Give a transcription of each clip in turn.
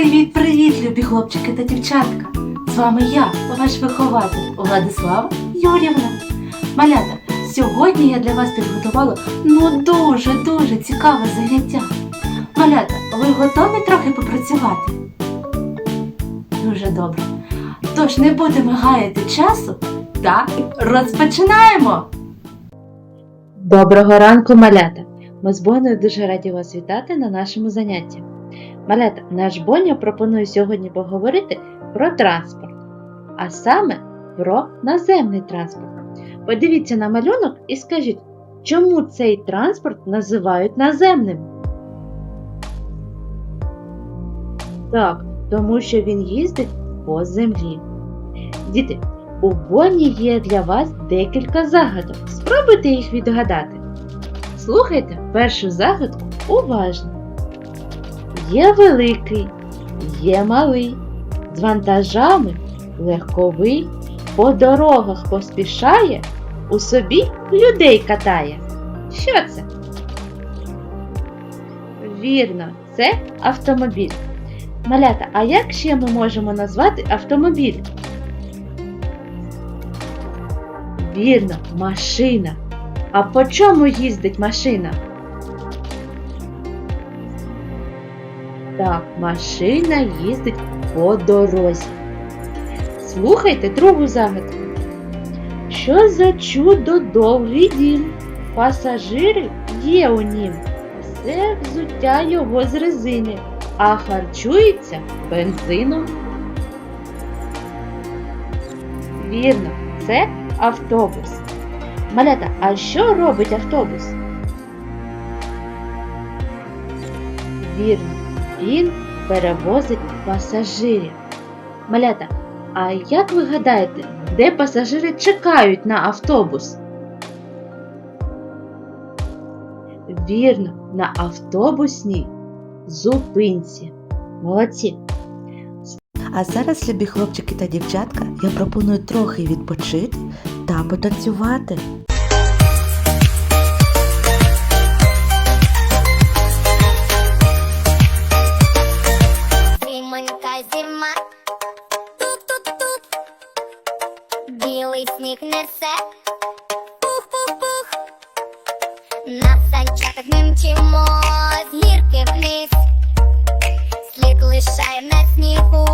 Привіт-привіт, любі хлопчики та дівчатка! З вами я, ваш вихователь Владислава Юрівна. Малята, сьогодні я для вас підготувала ну дуже-дуже цікаве заняття. Малята, ви готові трохи попрацювати? Дуже добре. Тож не будемо гаяти часу та розпочинаємо! Доброго ранку, малята! Ми з Боною дуже раді вас вітати на нашому занятті. Малята, наш Боня пропонує сьогодні поговорити про транспорт, а саме про наземний транспорт. Подивіться на малюнок і скажіть, чому цей транспорт називають наземним? Так, тому що він їздить по землі. Діти, у Боні є для вас декілька загадок. Спробуйте їх відгадати. Слухайте першу загадку уважно. Є великий, є малий, з вантажами легковий, по дорогах поспішає, у собі людей катає. Що це? Вірно, це автомобіль. Малята, а як ще ми можемо назвати автомобіль? Вірно, машина. А по чому їздить машина? Так, машина їздить по дорозі. Слухайте другу загадку. Що за чудо довгий дім? Пасажири є у нім. Все взуття його з резини, а харчується бензином. Вірно, це автобус. Малята, а що робить автобус? Вірно, він перевозить пасажирів. Малята, а як ви гадаєте, де пасажири чекають на автобус? Вірно, на автобусній зупинці. Молодці! А зараз, любі хлопчики та дівчатка, я пропоную трохи відпочити та потанцювати. Білий сніг несе, пух-пух-пух, на санчатах ми мчимо з гірки вниз, слід лишає на снігу,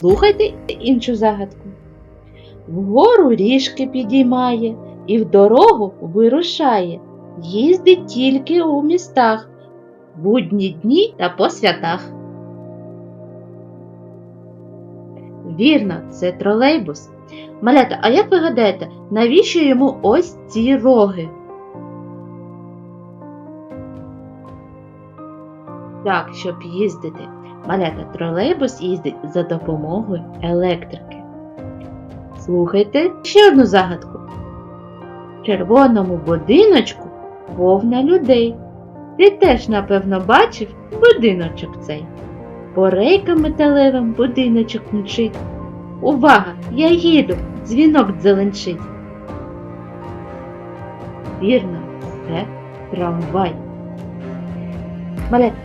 Слухайте іншу загадку. Вгору ріжки підіймає і в дорогу вирушає. Їздить тільки у містах, будні дні та по святах. Вірно, це тролейбус. Малята, а як ви гадаєте, навіщо йому ось ці роги? Так, щоб їздити. Малята тролейбус їздить за допомогою електрики. Слухайте ще одну загадку. В червоному будиночку повна людей. Ти теж, напевно, бачив будиночок цей. По рейкам металевим будиночок мчить. Увага! Я їду! Дзвінок дзеленчить. Вірно, це трамвай. Малята,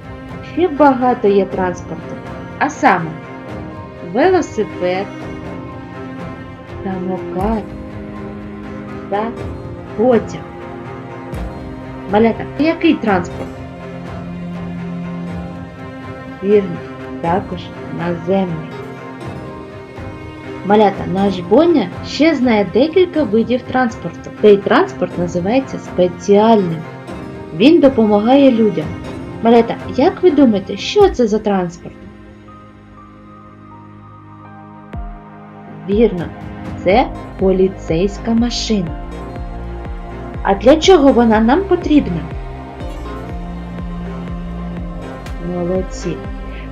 ще багато є транспорту, а саме велосипед, самокат та потяг. Малята, який транспорт? Вірно, також наземний. Малята, наш Боня ще знає декілька видів транспорту. Цей транспорт називається спеціальним. Він допомагає людям. Малята, як ви думаєте, що це за транспорт? Вірно, це поліцейська машина. А для чого вона нам потрібна? Молодці.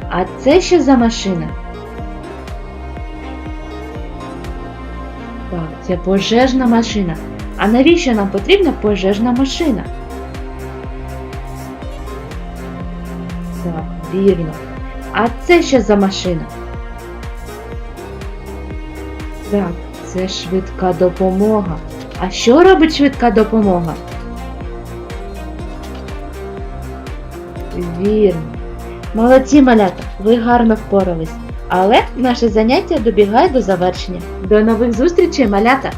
А це що за машина? Так, це пожежна машина. А навіщо нам потрібна пожежна машина? Так, вірно. А це що за машина? Так, Це швидка допомога. А що робить швидка допомога? Вірно. Молодці малята, ви гарно впорались. Але наше заняття добігає до завершення. До нових зустрічей, малята!